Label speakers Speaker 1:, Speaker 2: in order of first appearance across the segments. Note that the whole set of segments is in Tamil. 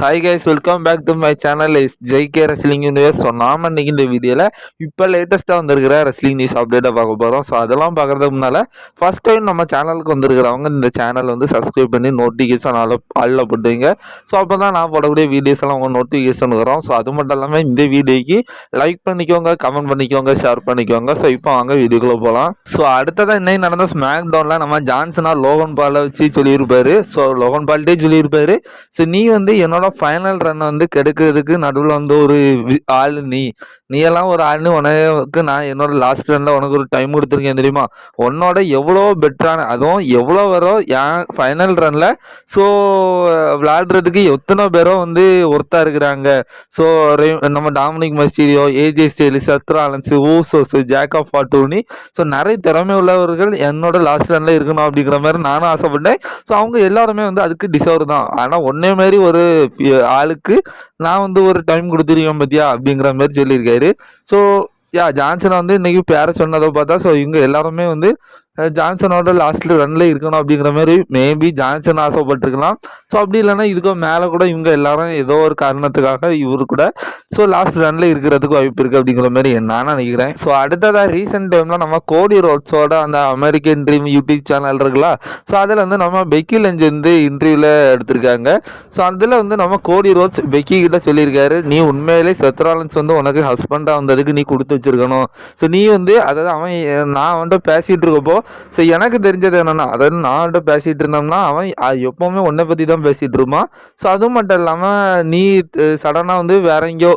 Speaker 1: Hi guys welcome back to my channel is J K wrestling news so நாம் இன்றைக்கி இந்த வீடியோவில் இப்போ லேட்டஸ்ட்டாக வந்திருக்கிற ரெஸ்லிங் நியூஸ் அப்டேட்டை பார்க்க போகிறோம் ஸோ அதெல்லாம் பார்க்குறதுக்கு முன்னால் ஃபஸ்ட் டைம் நம்ம சேனலுக்கு வந்திருக்கிறவங்க இந்த சேனல் வந்து சப்ஸ்கிரைப் பண்ணி நோட்டிஃபிகேஷன் ஆள ஆளில் போட்டுங்க ஸோ அப்போ தான் நான் போடக்கூடிய வீடியோஸ் எல்லாம் உங்கள் நோட்டிஃபிகேஷன் வரும். ஸோ அது மட்டும் இல்லாமல் இந்த வீடியோக்கு லைக் பண்ணிக்கோங்க கமெண்ட் பண்ணிக்கோங்க ஷேர் பண்ணிக்கோங்க. ஸோ இப்போ வாங்க வீடியோக்குள்ளே போகலாம் ஸோ அடுத்ததாக இன்னைக்கு நடந்த ஸ்மாக் டவுனில் நம்ம ஜான்சனா லோகன் பாலை வச்சு சொல்லியிருப்பார். ஸோ லோகன் பால்ட்டே சொல்லியிருப்பார். ஸோ நீ வந்து என்னோட ஃபைனல் ரன் வந்து கெடுக்கிறதுக்கு நடுவில் வந்து ஒரு வி- நீ நீ. எல்லாம் ஒரு ஆள்னு உனக்கு நான் என்னோட லாஸ்ட் ரன்ல உனக்கு ஒரு டைம் கொடுத்துருக்கேன் தெரியுமா? உன்னோட எவ்வளோ பெட்டரான அதுவும் எவ்வளோ வரும் என் ஃபைனல் ரன்ல ஸோ விளையாடுறதுக்கு எத்தனை பேரோ வந்து ஒர்த்தாக இருக்கிறாங்க. ஸோ நம்ம டாமினிக் மஸ்டீரியோ ஏஜே ஸ்டேலி சத்ராலன்ஸ் Usos Jacob Fatu so நிறைய திறமை உள்ளவர்கள் என்னோட லாஸ்ட் ரன்ல இருக்கணும் அப்படிங்கிற மாதிரி நானும் ஆசைப்பட்டேன். ஸோ அவங்க எல்லாருமே வந்து அதுக்கு டிசர்வ் தான். ஆனால் ஒன்னே மாதிரி ஒரு ஆளுக்கு நான் வந்து ஒரு டைம் கொடுத்துருக்கேன் பத்தியா? அப்படிங்கிற மாதிரி சொல்லியிருக்காரு. ஸோ யா ஜான்சன் வந்து இன்றைக்கி பேர சொன்னதை பார்த்தா ஸோ இவங்க எல்லாருமே வந்து ஜான்சனோட லாஸ்ட்ல ரன்ல இருக்கணும் அப்படிங்கிற மாதிரி மேபி ஜான்சன் ஆசைப்பட்டிருக்கலாம். ஸோ அப்படி இல்லைன்னா இதுக்கு மேலே கூட இவங்க எல்லாரும் ஏதோ ஒரு காரணத்துக்காக இவரு கூட ஸோ லாஸ்ட் ரன்ல இருக்கிறதுக்கு வாய்ப்பு இருக்கு அப்படிங்கிற மாதிரி நான் நினைக்கிறேன். ஸோ அடுத்ததாக ரீசெண்ட் டைம்ல நம்ம கோடி ரோட்ஸோட அந்த அமெரிக்கன் ட்ரீம் யூடியூப் சேனல் இருக்குல்ல ஸோ அதில் வந்து நம்ம பெக்கி லஞ்ச் வந்து இன்டர்வியூவில் எடுத்திருக்காங்க. ஸோ அதில் வந்து நம்ம கோடி ரோட்ஸ் பெக்கி கிட்ட சொல்லியிருக்காரு நீ உண்மையிலே செத்ராலன்ஸ் வந்து உனக்கு ஹஸ்பண்டாக வந்ததுக்கு நீ கொடுத்து வச்சிருக்கணும். ஸோ நீ வந்து அதாவது அவன் நான் வந்துட்டு பேசிகிட்டு இருக்கப்போ ஸோ எனக்கு தெரிஞ்சது என்னென்னா அதாவது நான் அவன்கிட்ட பேசிகிட்டு இருந்தோம்னா அவன் எப்போவுமே உன்னை பற்றி தான் பேசிகிட்டு இருப்பான். ஸோ அதுவும் மட்டும் இல்லாமல் நீ சடனாக வந்து வேற எங்கேயோ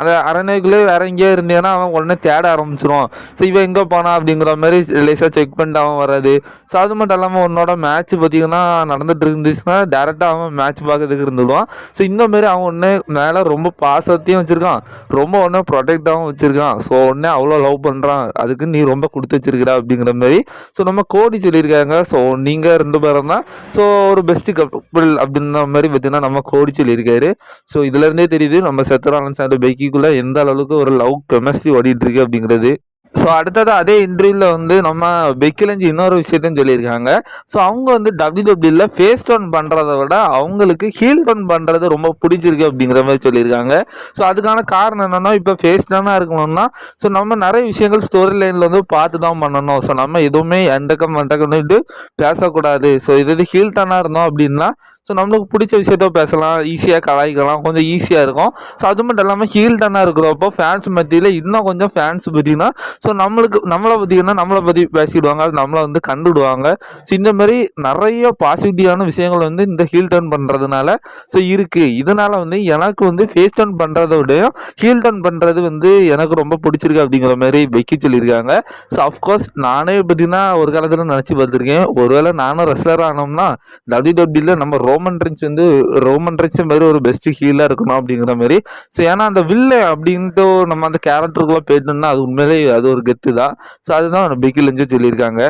Speaker 1: அந்த அரணைக்குள்ளே வேற எங்கேயோ இருந்தேன்னா அவன் உடனே தேட ஆரம்பிச்சிருவான். ஸோ இவன் எங்கே போனா அப்படிங்கிற மாதிரி லேசாக செக் பண்ணிட்டு அவன் வராது ஸோ அது மட்டும் இல்லாமல் உன்னோட மேட்ச் பார்த்தீங்கன்னா நடந்துட்டு இருந்துச்சுன்னா டேரெக்டாக அவன் மேட்ச் பார்க்கறதுக்கு இருந்துடுவான். ஸோ இந்த மாதிரி அவன் உடனே மேலே ரொம்ப பாசத்தையும் வச்சுருக்கான். ரொம்ப உடனே ப்ரொடெக்டாகவும் வச்சுருக்கான். ஸோ உடனே அவ்வளோ லவ் பண்ணுறான் அதுக்கு நீ ரொம்ப கொடுத்து வச்சிருக்கிற அப்படிங்கிற மாதிரி. ஸோ நம்ம கோடி சொல்லியிருக்காங்க. ஸோ நீங்கள் ரெண்டு பேரும் தான். ஸோ ஒரு பெஸ்ட்டு கப்பிள் அப்படின்ற மாதிரி பார்த்தீங்கன்னா நம்ம கோடி சொல்லியிருக்காரு. ஸோ இதுலேருந்தே தெரியுது நம்ம செத்தராலன் சார் பைக்கு பைக்கிக்குள்ளே எந்த அளவுக்கு ஒரு லவ் கெமிஸ்ட்ரி ஓடிட்டு இருக்கு அப்படிங்கிறது. ஸோ அடுத்தது அதே இன்டர்வியூவில் வந்து நம்ம பெக்கிலஞ்சி இன்னொரு விஷயத்தையும் சொல்லியிருக்காங்க. ஸோ அவங்க வந்து டபிள்யூடபிள்யூல ஃபேஸ் டவுன் பண்ணுறத விட அவங்களுக்கு ஹீல் டவுன் பண்ணுறது ரொம்ப பிடிச்சிருக்கு அப்படிங்கிற மாதிரி சொல்லியிருக்காங்க. ஸோ அதுக்கான காரணம் என்னென்னா இப்போ ஃபேஸ் டவுனாக இருக்கணும்னா ஸோ நம்ம நிறைய விஷயங்கள் ஸ்டோரி லைனில் வந்து பார்த்து தான் பண்ணணும். ஸோ நம்ம எதுவுமே எண்டக்கம் மண்டக்கம்னுட்டு பேசக்கூடாது. ஸோ இது ஹீல் டவுனாக இருந்தோம் அப்படின்னா ஸோ நம்மளுக்கு பிடிச்ச விஷயத்த பேசலாம் ஈஸியாக கலாய்க்கலாம் கொஞ்சம் ஈஸியாக இருக்கும். ஸோ அது மட்டும் இல்லாமல் ஹீல்டனாக இருக்கிறப்போ ஃபேன்ஸ் மத்தியில் இன்னும் கொஞ்சம் ஃபேன்ஸ் பார்த்தீங்கன்னா ஸோ நம்மளுக்கு நம்மளை பார்த்தீங்கன்னா நம்மளை பற்றி பேசிடுவாங்க அது நம்மளை வந்து கண்டுடுவாங்க. ஸோ இந்த மாதிரி நிறைய பாசிட்டிவான விஷயங்கள் வந்து இந்த ஹீல் டர்ன் பண்ணுறதுனால ஸோ இருக்குது இதனால் வந்து எனக்கு வந்து ஃபேஸ் டர்ன் பண்ணுறத விடையும் ஹீல் டர்ன் பண்ணுறது வந்து எனக்கு ரொம்ப பிடிச்சிருக்கு அப்படிங்கிற மாதிரி வைக்க சொல்லியிருக்காங்க. ஸோ அஃப்கோர்ஸ் நானே பார்த்தீங்கன்னா ஒரு காலத்தில் நினச்சி பார்த்துருக்கேன். ஒருவேளை நானும் ரெஸ்லர் ஆனோம்னா டபிள்யூ டபிள்யூல நம்ம ரோ ரோமன் ரின்ஸ் வந்து ரோமன் ரின்ஸ் மாதிரி ஒரு பெஸ்ட் ஹீலாக இருக்கணும் அப்படிங்கிற மாதிரி. ஸோ ஏன்னா அந்த வில்ல அப்படின்ட்டு நம்ம அந்த கேரக்டருக்குள்ளே போயிட்டோம்னா அது உண்மையிலே அது ஒரு கெத்து தான் ஸோ அதுதான் பிகிலஞ்சு சொல்லியிருக்காங்க.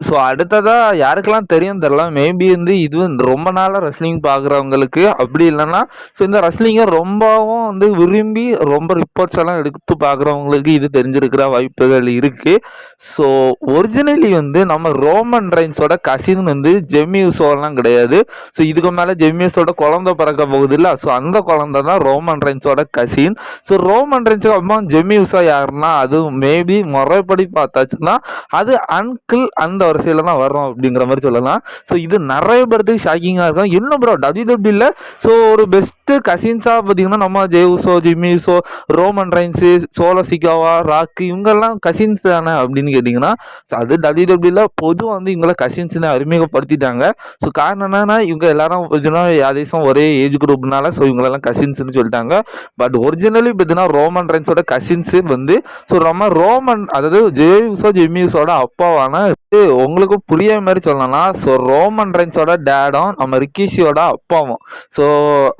Speaker 1: ஸோ அடுத்ததாக யாருக்கெல்லாம் தெரியும் தெரில மேபி வந்து இது ரொம்ப நாளாக ரெஸ்லிங் பார்க்குறவங்களுக்கு அப்படி இல்லைன்னா ஸோ இந்த ரெஸ்லிங்கை ரொம்பவும் வந்து விரும்பி ரொம்ப ரிப்போர்ட்ஸ் எல்லாம் எடுத்து பார்க்குறவங்களுக்கு இது தெரிஞ்சிருக்கிற வாய்ப்புகள் இருக்குது ஸோ ஒரிஜினலி வந்து நம்ம ரோமன் ரைன்ஸோட கசின் வந்து ஜெமியூசோலாம் கிடையாது. ஸோ இதுக்கு மேலே ஜெமியூஸோட குழந்தை பிறக்க போகுது இல்லை. ஸோ அந்த குழந்த தான் ரோமன் ரைன்ஸோட கசின் ஸோ ரோமன் ரைன்ஸுக்கு அப்புறம் ஜெமியூசா யாருன்னா அது மேபி முறைப்படி பார்த்தாச்சுன்னா அது அன்கிள் அந்த வரிசையில் தான் வரோம் அப்படிங்கிற மாதிரி சொல்லலாம். ஸோ இது நிறைய பேர்த்துக்கு ஷாக்கிங்காக இருக்கும். இன்னும் ப்ரோ டபிள்யூ டபிள்யூல ஸோ ஒரு பெஸ்ட்டு கசின்ஸாக பார்த்தீங்கன்னா நம்ம ஜேவுசோ ஜிம்மியூசோ ரோமன் ரைன்ஸு சோலோ சிகாவா ராக்கு இவங்கெல்லாம் கசின்ஸ் தானே அப்படின்னு கேட்டிங்கன்னா ஸோ அது டபிள்யூ டபிள்யூல பொதுவாக வந்து இவங்கள கசின்ஸ்னு அறிமுகப்படுத்திட்டாங்க. ஸோ காரணம் என்னன்னா இவங்க எல்லாரும் பார்த்தீங்கன்னா அதேசம் ஒரே ஏஜ் குரூப்னால ஸோ இவங்களெல்லாம் கசின்ஸ்னு சொல்லிட்டாங்க. பட் ஒரிஜினலி பார்த்தீங்கன்னா ரோமன் ரைன்ஸோட கசின்ஸு வந்து ஸோ நம்ம ரோமன் அதாவது ஜேயூஸோ ஜிம்மியூஸோட அப்பாவான உங்களுக்கும் உங்களுக்கு புரிய மாதிரி சொல்லலாம் ஸோ ரோமன் ரைன்ஸோட டேடும் நம்ம ரிக்கிஷியோட அப்பாவும். ஸோ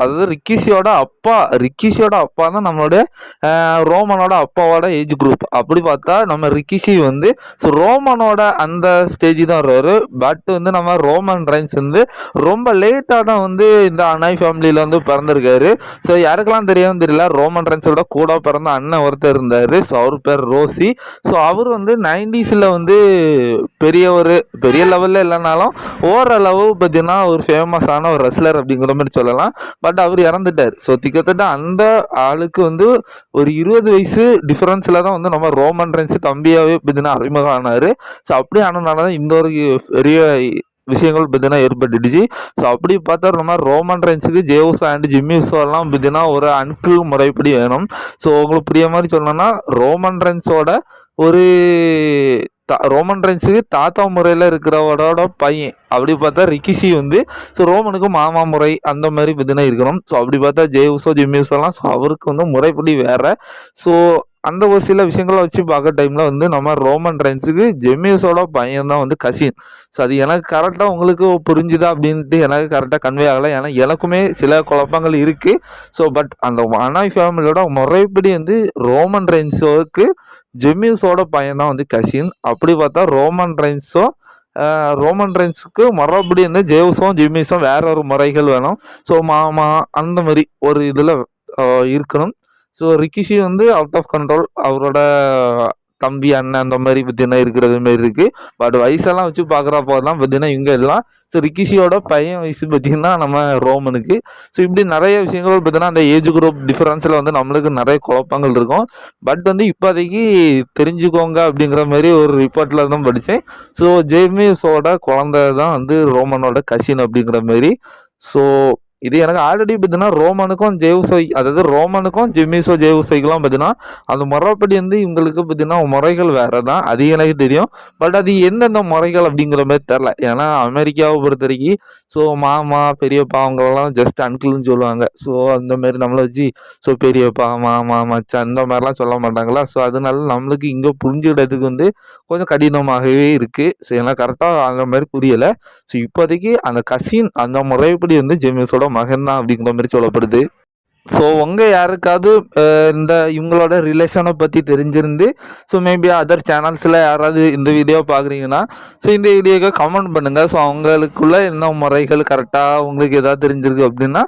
Speaker 1: அதாவது ரிக்கிஷியோட அப்பா ரிக்கிஷியோட அப்பா தான் நம்மளுடைய ரோமனோட அப்பாவோட ஏஜ் குரூப் அப்படி பார்த்தா நம்ம ரிக்கிஷி வந்து ஸோ ரோமனோட அந்த ஸ்டேஜ் தான் வருவார் பட் வந்து நம்ம ரோமன் ரைன்ஸ் வந்து ரொம்ப லேட்டாக தான் வந்து இந்த அனாய் ஃபேமிலியில் வந்து பிறந்திருக்காரு. ஸோ யாருக்கெல்லாம் தெரியும் தெரியல ரோமன் ரைன்ஸோட கூட பிறந்த அண்ணன் ஒருத்தர் இருந்தார். ஸோ அவர் பேர் ரோசி. ஸோ அவர் வந்து நைன்டிஸில் வந்து பெரிய ஒரு பெரிய லெவலில் இல்லைனாலும் ஓரளவு பார்த்தீங்கன்னா ஒரு ஃபேமஸான ஒரு ரெஸ்லர் அப்படிங்கிற மாதிரி சொல்லலாம். பட் அவர் இறந்துட்டார். ஸோ திக்கத்தட்ட அந்த ஆளுக்கு வந்து ஒரு இருபது வயசு டிஃப்ரென்ஸில் தான் வந்து நம்ம ரோமன் ரென்ஸ் தம்பியாகவே பார்த்தீங்கன்னா அறிமுகம் ஆனார். ஸோ அப்படி ஆனதுனால தான் இந்த ஒரு பெரிய விஷயங்கள் பார்த்தீங்கன்னா ஏற்பட்டுடுச்சு. ஸோ அப்படி பார்த்தா நம்ம ரோமன் ரைன்ஸுக்கு ஜேவுசோ அண்ட் ஜிம்மியூசோ எல்லாம் பார்த்தீங்கன்னா ஒரு அன்கிள் முறைப்படி வேணும். ஸோ உங்களுக்கு புரிய மாதிரி சொல்லணும்னா ரோமன் ரைன்ஸோட ஒரு தா- ரோமன் ரென்ஸுக்கு தாத்தா முறையில் இருக்கிறவரோட பையன். அப்படி பார்த்தா ரிக்கிஷி வந்து ஸோ ரோமனுக்கு மாமா முறை அந்த மாதிரி பார்த்தீங்கன்னா இருக்கணும். ஸோ அப்படி பார்த்தா ஜேவுசோ ஜிம்மியூசோலாம் ஸோ அவருக்கு வந்து முறைப்படி வேறு. ஸோ அந்த ஒரு சில விஷயங்களை வச்சு பார்க்குற டைமில் வந்து நம்ம ரோமன் ரைன்ஸுக்கு ஜெமியஸோட பையன் தான் வந்து கசின் ஸோ அது எனக்கு கரெக்டாக உங்களுக்கு புரிஞ்சுதா அப்படின்ட்டு எனக்கு கரெக்டாக கன்வே ஆகலை. ஏன்னா எனக்குமே சில குழப்பங்கள் இருக்குது ஸோ பட் அந்த அனாய் ஃபேமிலியோட முறைப்படி வந்து ரோமன் ரென்ஸோக்கு ஜெமியஸோட பையன் தான் வந்து கசின் அப்படி பார்த்தா ரோமன் ரைன்ஸோ ரோமன் ரைன்ஸுக்கு மறுபடி வந்து ஜேவ்ஸும் ஜிம்மிஸும் வேற ஒரு முறைகள் வேணும். ஸோ மாமா அந்த மாதிரி ஒரு இதில் இருக்கணும். ஸோ ரிக்கிஷி வந்து அவுட் ஆஃப் கண்ட்ரோல் அவரோட தம்பி அண்ணன் அந்த மாதிரி பார்த்தீங்கன்னா இருக்கிறது மாரி இருக்குது பட் வயசெல்லாம் வச்சு பார்க்குறப்போ தான் பார்த்தீங்கன்னா இவங்க எல்லாம். ஸோ ரிக்கிஷியோட பையன் வயசு பார்த்தீங்கன்னா நம்ம ரோமனுக்கு. ஸோ இப்படி நிறைய விஷயங்கள் பார்த்தீங்கன்னா அந்த ஏஜ் குரூப் டிஃப்ரென்ஸில் வந்து நம்மளுக்கு நிறைய குழப்பங்கள் இருக்கும். பட் வந்து இப்போதைக்கு தெரிஞ்சுக்கோங்க அப்படிங்கிற மாதிரி ஒரு ரிப்போர்ட்டில் தான் படித்தேன். ஸோ ஜேமிஸோட குழந்தை தான் வந்து ரோமனோட கசின் அப்படிங்கிற மாதிரி. ஸோ இது எனக்கு ஆல்ரெடி பார்த்தீங்கன்னா ரோமனுக்கும் ஜேவுசை அதாவது ரோமனுக்கும் ஜிம்மிசோ ஜேவுசைக்கெல்லாம் பார்த்தீங்கன்னா அந்த முறைப்படி வந்து இவங்களுக்கு பார்த்தீங்கன்னா முறைகள் வேறு தான் அது எனக்கு தெரியும். பட் அது எந்தெந்த முறைகள் அப்படிங்கிற மாதிரி தெரில ஏன்னா அமெரிக்காவை பொறுத்த வரைக்கும் ஸோ மாமா பெரியப்பா அவங்களெல்லாம் ஜஸ்ட் அங்கிள்னு சொல்லுவாங்க. ஸோ அந்த மாதிரி நம்மளை வச்சு ஸோ பெரியப்பா மாமா மச்சான் அந்த மாதிரிலாம் சொல்ல மாட்டாங்களா? ஸோ அதனால நம்மளுக்கு இங்கே புரிஞ்சுக்கிறதுக்கு வந்து கொஞ்சம் கடினமாகவே இருக்குது ஸோ ஏன்னா கரெக்டாக அந்த மாதிரி புரியலை. ஸோ இப்போதைக்கு அந்த கசின் அந்த முறைப்படி வந்து ஜெமிஸோட மகன் தான் அப்படிங்கிற மாதிரி சொல்லப்படுது. ஸோ உங்கள் யாருக்காவது இந்த இவங்களோட ரிலேஷனை பற்றி தெரிஞ்சிருந்து ஸோ மேபி அதர் சேனல்ஸில் யாராவது இந்த வீடியோ பார்க்குறீங்கன்னா ஸோ இந்த வீடியோக்கு கமெண்ட் பண்ணுங்கள் ஸோ அவங்களுக்குள்ள என்ன முறைகள் கரெக்டாக உங்களுக்கு எதாவது தெரிஞ்சிருக்கு அப்படின்னா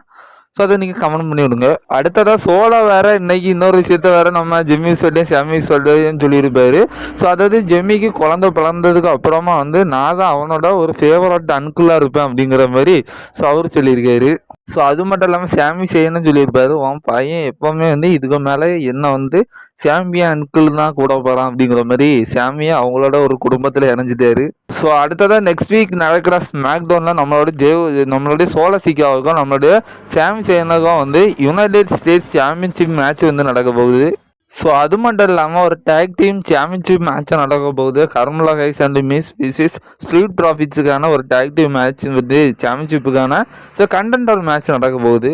Speaker 1: ஸோ அதை நீங்கள் கமெண்ட் பண்ணி விடுங்க. அடுத்ததாக சோலா வேற இன்னைக்கு இன்னொரு விஷயத்த வேற நம்ம ஜெம்மி சொல்லியும் சாமி சொல்லியும் சொல்லியிருப்பாரு. ஸோ அதாவது ஜெம்மிக்கு குழந்தை பிறந்ததுக்கு அப்புறமா வந்து நான் தான் அவனோட ஒரு ஃபேவரட் அன்குலாக இருப்பேன் அப்படிங்கிற மாதிரி ஸோ அவர் சொல்லியிருக்காரு. ஸோ அது மட்டும் இல்லாமல் சாமி செய்யணும்னு சொல்லியிருப்பாரு. உன் பையன் எப்போவுமே வந்து இதுக்கு மேலே என்ன வந்து சாமியா அன்கிள் தான் கூட போகிறான் அப்படிங்கிற மாதிரி சாமியை அவங்களோட ஒரு குடும்பத்தில் இணைஞ்சிட்டாரு. ஸோ அடுத்ததாக நெக்ஸ்ட் வீக் நடக்கிற ஸ்மாக் டவுனில் நம்மளோட ஜேவ் நம்மளுடைய சோழ சிக்காவுக்கும் நம்மளுடைய சாமி சேனலுக்கும் வந்து யுனைடெட் ஸ்டேட்ஸ் சாம்பியன்ஷிப் மேட்ச் வந்து நடக்க போகுது. ஸோ அது மட்டும் இல்லாமல் ஒரு டேக் டீம் சாம்பியன்ஷிப் மேட்ச் நடக்க போகுது. கர்மலா ஹைஸ் அண்ட் மிஸ் விசிஸ் ஸ்ட்ரீட் ப்ராஃபிட்ஸுக்கான ஒரு டேக் டீம் மேட்ச் வந்து சாம்பியன்ஷிப்புக்கான ஸோ கண்டென்டர் மேட்ச் நடக்க போகுது.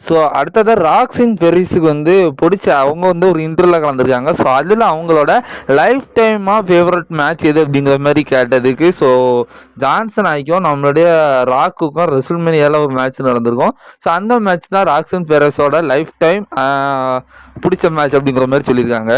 Speaker 1: ஸோ அடுத்ததாக ராக்ஸின் பெரிஸுக்கு வந்து பிடிச்ச அவங்க வந்து ஒரு இன்டர்வியூவில் கலந்துருக்காங்க. ஸோ அதில் அவங்களோட லைஃப் டைமாக ஃபேவரட் மேட்ச் எது அப்படிங்கிற மாதிரி கேட்டதுக்கு ஸோ ஜான்சன் ஆகிக்கும் நம்மளுடைய ராக்குக்கும் ரெசுல்மேனியால் ஒரு மேட்ச் நடந்திருக்கும். ஸோ அந்த மேட்ச் தான் ராக்ஸின் பெரிஸோட லைஃப் டைம் பிடிச்ச மேட்ச் அப்படிங்கிற மாதிரி சொல்லியிருக்காங்க.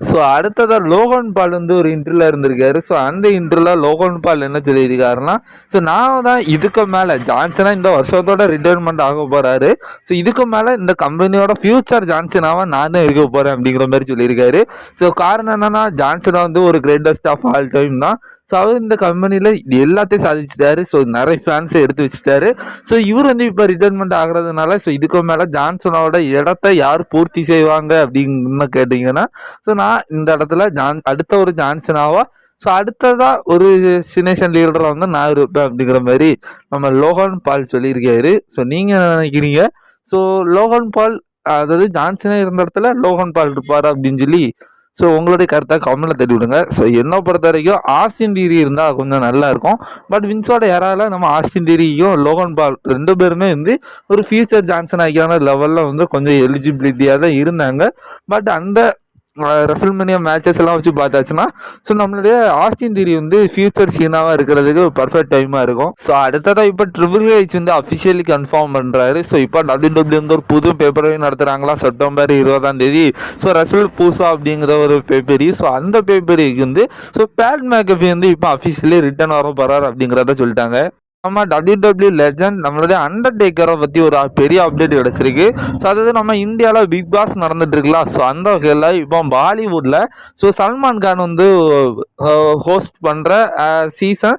Speaker 1: ஸோ அடுத்ததாக லோகன் பால் வந்து ஒரு இன்டர்வியூல இருந்திருக்காரு. ஸோ அந்த இன்டர்வியூல லோகன் பால் என்ன சொல்லியிருக்காருன்னா ஸோ நான் தான் இதுக்கு மேலே ஜான்சனா இந்த வருஷத்தோட ரிட்டைர்மெண்ட் ஆக போகிறாரு ஸோ இதுக்கு மேலே இந்த கம்பெனியோட ஃபியூச்சர் ஜான்சனாக நான் தான் இருக்க போகிறேன் அப்படிங்கிற மாதிரி சொல்லியிருக்காரு. ஸோ காரணம் என்னன்னா ஜான்சனா வந்து ஒரு கிரேட்டஸ்ட் ஆஃப் ஆல் டைம் தான். ஸோ அவர் இந்த கம்பெனியில் எல்லாத்தையும் சாதிச்சிட்டாரு. ஸோ நிறைய ஃபேன்ஸை எடுத்து வச்சுட்டாரு. ஸோ இவர் வந்து இப்போ ரிட்டைர்மெண்ட் ஆகுறதுனால ஸோ இதுக்கு மேலே ஜான்சனோட இடத்த யார் பூர்த்தி செய்வாங்க அப்படின்னு கேட்டிங்கன்னா ஸோ நான் இந்த இடத்துல ஜான் அடுத்த ஒரு ஜான்சனாவா ஸோ அடுத்ததாக ஒரு சினேஷன் லீடராக வந்து நான் இருப்பேன் அப்படிங்கிற மாதிரி நம்ம லோகன் பால் சொல்லியிருக்காரு. ஸோ நீங்கள் நினைக்கிறீங்க? ஸோ லோகன் பால் அதாவது ஜான்சனே இருந்த இடத்துல லோகன் பால் இருப்பார் அப்படின்னு சொல்லி ஸோ உங்களுடைய கருத்தை கமெண்ட்ல தட்டி விடுங்க ஸோ என்னை பொறுத்த வரைக்கும் ஆஸ்டின் டீரி இருந்தால் கொஞ்சம் நல்லா இருக்கும். பட் வின்ஸோட யாரால நம்ம ஆஸ்டின் டீரியும் லோகன் பால் ரெண்டு பேருமே வந்து ஒரு ஃபியூச்சர் ஜான்சன் ஆகியான லெவலில் வந்து கொஞ்சம் எலிஜிபிலிட்டியாக தான் இருந்தாங்க. பட் அந்த ரெசல்மேனியா மேட்சஸ் எல்லாம் வச்சு பார்த்தாச்சுன்னா ஸோ நம்மளுடைய ஆஸ்டின் தீரி வந்து ஃபியூச்சர் சீனாவாக இருக்கிறதுக்கு பர்ஃபெக்ட் டைமாக இருக்கும். ஸோ அடுத்ததாக இப்போ ட்ரிபிள் ஹெச் வந்து அஃபிஷியலி கன்ஃபார்ம் பண்ணுறாரு ஸோ இப்போ டபிள்யூ டபிள்யூ வந்து ஒரு புது பேப்பரையும் நடத்துகிறாங்களா செப்டம்பர் இருபதாம் தேதி. ஸோ ரசல் பூசா அப்படிங்கிற ஒரு பேப்பரி ஸோ அந்த பேப்பரிக்கு வந்து ஸோ பேட் மேக்கஃபி வந்து இப்போ அஃபிஷியலி ரிட்டர்ன் வர போகிறார் அப்படிங்கிறத சொல்லிட்டாங்க. நம்ம டபிள்யூ லெஜண்ட் நம்மளுடைய அண்டர்டேக்கரை பற்றி ஒரு பெரிய அப்டேட் கிடச்சிருக்கு. ஸோ அதாவது நம்ம இந்தியாவில் பிக் பாஸ் நடந்துட்டுருக்கலாம் ஸோ அந்த வகையில் இப்போ பாலிவுட்டில் ஸோ சல்மான் கான் வந்து ஹோஸ்ட் பண்ணுற season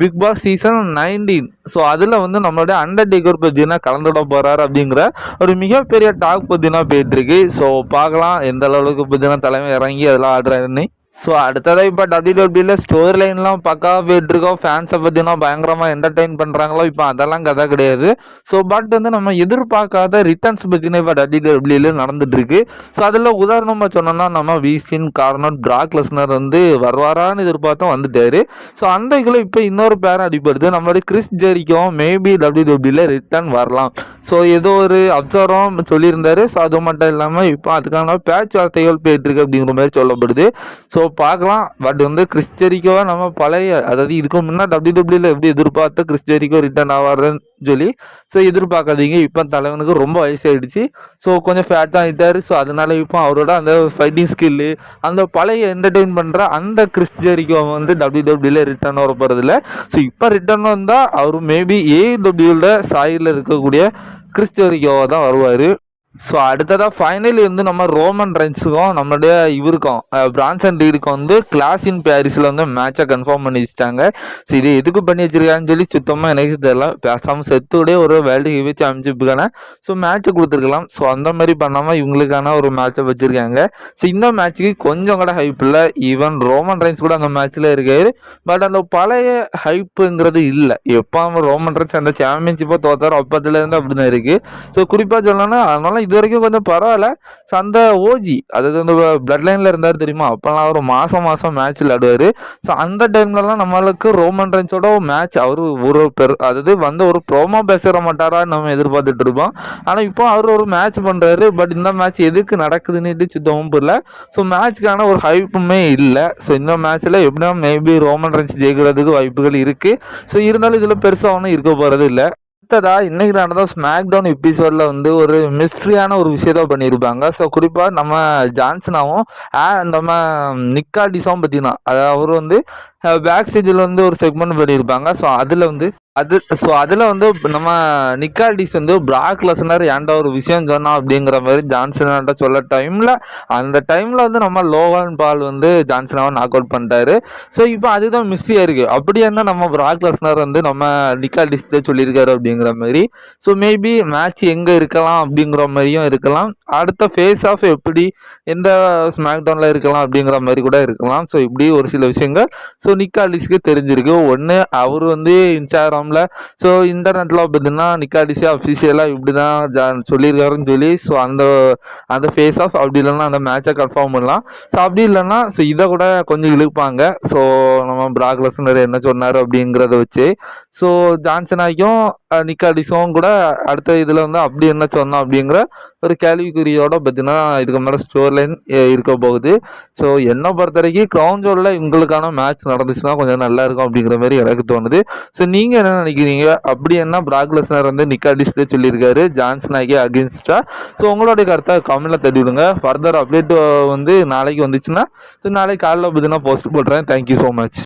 Speaker 1: Bigg Boss season nineteen so அதில் வந்து நம்மளுடைய அண்டர்டேக்கர் பற்றினா கலந்துட போகிறார் அப்படிங்கிற ஒரு மிகப்பெரிய டாக் பற்றினா போயிட்டுருக்கு. ஸோ பார்க்கலாம் எந்த அளவுக்கு பற்றினா தலைமை இறங்கி அதெல்லாம் ஆடுறாருன்னு ஸோ அடுத்ததாக இப்போ டபிள்யூடபிள்யூல ஸ்டோரி லைன்லாம் பக்காவாக போயிட்டுருக்கோம். ஃபேன்ஸை பற்றினா பயங்கரமாக என்டர்டெயின் பண்ணுறாங்களோ இப்போ அதெல்லாம் கதை கிடையாது. ஸோ பட் வந்து நம்ம எதிர்பார்க்காத ரிட்டர்ன்ஸ் பற்றின இப்போ டபிள்யூடபிள்யூல நடந்துட்டுருக்கு. ஸோ அதில் உதாரணமாக சொன்னோம்னா நம்ம விசின் கார்னர் ட்ராக் லெஸ்னர் வந்து வருவாரான்னு எதிர்பார்த்தோம் வந்துட்டார். ஸோ அந்த இதில் இப்போ இன்னொரு பேரை அடிப்படுது நம்மளுடைய கிறிஸ் ஜெரிக்கும் மேபி டபிள்யூடபிள்யூல ரிட்டர்ன் வரலாம். ஸோ ஏதோ ஒரு அப்சர்வம் சொல்லியிருந்தாரு. ஸோ அது மட்டும் இல்லாமல் இப்போ அதுக்கான பேச்சு வார்த்தைகள் போயிட்டுருக்கு அப்படிங்கிற மாதிரி சொல்லப்படுது. ஸோ ஸோ பார்க்கலாம். பட் வந்து கிறிஸ்டரிக்கோவை நம்ம பழைய அதாவது இதுக்கு முன்னே டபிள்யூ டபிள்யூல எப்படி எதிர்பார்த்து கிறிஸ்டரிக்கோ ரிட்டர்ன் ஆவாருன்னு சொல்லி ஸோ எதிர்பார்க்காதீங்க. இப்போ தலைவனுக்கு ரொம்ப வயசாகிடுச்சு ஸோ கொஞ்சம் ஃபேட்டாக ஆகிட்டார் ஸோ அதனால இப்போ அவரோட அந்த ஃபைட்டிங் ஸ்கில்லு அந்த பழைய என்டர்டெயின் பண்ணுற அந்த கிறிஸ்டரிக்கோ வந்து டபிள்யூ டபிள்யூல ரிட்டர்ன் வர போகிறதில்ல ஸோ இப்போ ரிட்டர்ன் வந்தால் அவர் மேபி ஏ டபிள்யூல சாயில் இருக்கக்கூடிய கிறிஸ்டரிக்கோவை தான் வருவார். ஸோ அடுத்ததாக ஃபைனல் வந்து நம்ம ரோமன் ரைன்ஸுக்கும் நம்மளுடைய இவருக்கும் பிரான்சன் டீருக்கும் வந்து கிளாஸ் இன் பாரிஸில் வந்து மேட்சை கன்ஃபார்ம் பண்ணி வச்சுட்டாங்க. ஸோ இது எதுக்கு பண்ணி வச்சிருக்காங்கன்னு சொல்லி சுத்தமாக எனக்கு தெரியல. பேசாமல் செத்துடைய ஒரு வேர்ல்டு ஹெவி சாம்பியன்ஷிப்புக்கான ஸோ மேட்ச்சை கொடுத்துருக்கலாம். ஸோ அந்த மாதிரி பண்ணாமல் இவங்களுக்கான ஒரு மேட்சை வச்சுருக்காங்க. ஸோ இந்த மேட்ச்சுக்கு கொஞ்சம் கூட ஹைப் இல்லை. ஈவன் ரோமன் ரைன்ஸ் கூட அந்த மேட்ச்சில் இருக்காரு. பட் அந்த பழைய ஹைப்புங்கிறது இல்லை. எப்போ ரோமன் ரைன்ஸ் அந்த சாம்பியன்ஷிப்பை தோத்தாரோ. அப்பத்துலேருந்து அப்படி தான் இருக்குது ஸோ குறிப்பாக சொல்லணும்னா அதனால இது வரைக்கும் கொஞ்சம் பரவாயில்ல. ஸோ அந்த ஓஜி அதாவது அந்த பிளட் லைனில் இருந்தார் தெரியுமா? அப்போல்லாம் அவர் மாதம் மாதம் மேட்ச் விளையாடுவார் ஸோ அந்த டைம்லலாம் நம்மளுக்கு ரோமன் ரன்ஸோட மேட்ச் அவர் ஒரு பெரு அதாவது வந்து ஒரு ப்ரோமோ பேசிட மாட்டாரான்னு நம்ம எதிர்பார்த்துட்டு இருப்போம். ஆனால் இப்போ அவர் ஒரு மேட்ச் பண்ணுறாரு பட் இந்த மேட்ச் எதுக்கு நடக்குதுன்னுட்டு சுத்தமும் புரியல. ஸோ மேட்ச்க்கான ஒரு ஹைப்புமே இல்லை. ஸோ இந்த மேட்ச்சில் எப்படின்னா மேபி ரோமன் ரன்ஸ் ஜெயிக்கிறதுக்கு வாய்ப்புகள் இருக்குது ஸோ இருந்தாலும் இதில் பெருசாக ஒன்றும் இருக்க போகிறது இல்லை அடுத்ததா இன்னைக்கு நடந்த ஸ்மாக் டவுன் எபிசோடில் வந்து ஒரு மிஸ்ட்ரியான ஒரு விஷயத்த பண்ணியிருப்பாங்க. ஸோ குறிப்பாக நம்ம ஜான்சனாவும் நம்ம நிக்கா நிக்காடிஸும் பார்த்தீங்கன்னா அதாவது அவர் வந்து பேக் ஸ்டேஜில் வந்து ஒரு செக்மெண்ட் பண்ணியிருப்பாங்க. ஸோ அதில் வந்து அது ஸோ அதில் வந்து நம்ம நிக்கால்டிஸ் வந்து பிராக் லெசனர் ஏன்டா ஒரு விஷயம் சொன்னா அப்படிங்கிற மாதிரி ஜான்சனாட்ட சொல்ல டைமில் அந்த டைமில் வந்து நம்ம லோவன் பால் வந்து ஜான்சனாவை நாக் அவுட் பண்ணிட்டாரு. ஸோ இப்போ அதுதான் மிஸ்டியாக இருக்குது அப்படி என்ன நம்ம பிராக் லெசனர் வந்து நம்ம நிக்கால்டிஸ் சொல்லியிருக்காரு அப்படிங்கிற மாதிரி. ஸோ மேபி மேட்ச் எங்கே இருக்கலாம் அப்படிங்கிற மாதிரியும் இருக்கலாம். அடுத்த ஃபேஸ் ஆஃப் எப்படி எந்த ஸ்மாக் டவுனில் இருக்கலாம் அப்படிங்கிற மாதிரி கூட இருக்கலாம். ஸோ இப்படி ஒரு சில விஷயங்கள். ஸோ நிக்கால்டிஸ்க்கு தெரிஞ்சிருக்கு. ஒன்று அவர் வந்து ஃபார்மில் ஸோ இன்டர்நெட்டில் பார்த்தீங்கன்னா நிக்காடிசி அஃபிஷியலாக இப்படி தான் சொல்லியிருக்காருன்னு சொல்லி ஸோ அந்த அந்த ஃபேஸ் ஆஃப் அப்படி இல்லைன்னா அந்த மேட்சை கன்ஃபார்ம் பண்ணலாம். ஸோ அப்படி இல்லைன்னா ஸோ இதை கூட கொஞ்சம் இழுப்பாங்க. ஸோ நம்ம பிராக் லெசனர் என்ன சொன்னார் அப்படிங்கிறத வச்சு ஸோ ஜான்சனாக்கும் நிக்காலிஸும் கூட அடுத்த இதில் வந்து அப்படி என்ன சொன்னோம் அப்படிங்கிற ஒரு கேள்விக்குறியோட பார்த்தீங்கன்னா இதுக்கு மேலே ஸ்டோர் லைன் இருக்க போகுது. ஸோ என்னை பொறுத்த வரைக்கும் கிரவுண்ட் ஜோனில் உங்களுக்கான மேட்ச் நடந்துச்சுன்னா கொஞ்சம் நல்லா இருக்கும் அப்படிங்கிற மாதிரி எனக்கு தோணுது. ஸோ நீங்கள் என்ன நினைக்கிறீங்க? அப்படி என்ன பிராக்லெஸ்னர் வந்து நிக்காடிஸ்டே சொல்லியிருக்காரு ஜான்சனாகி அகேன்ஸ்டாக ஸோ உங்களுடைய கருத்தை கமெண்ட்டில் தட்டி விடுங்க ஃபர்தர் அப்டேட் வந்து நாளைக்கு வந்துச்சுன்னா ஸோ நாளைக்கு காலையில் பார்த்தீங்கன்னா போஸ்ட் போடுறேன். Thank you so much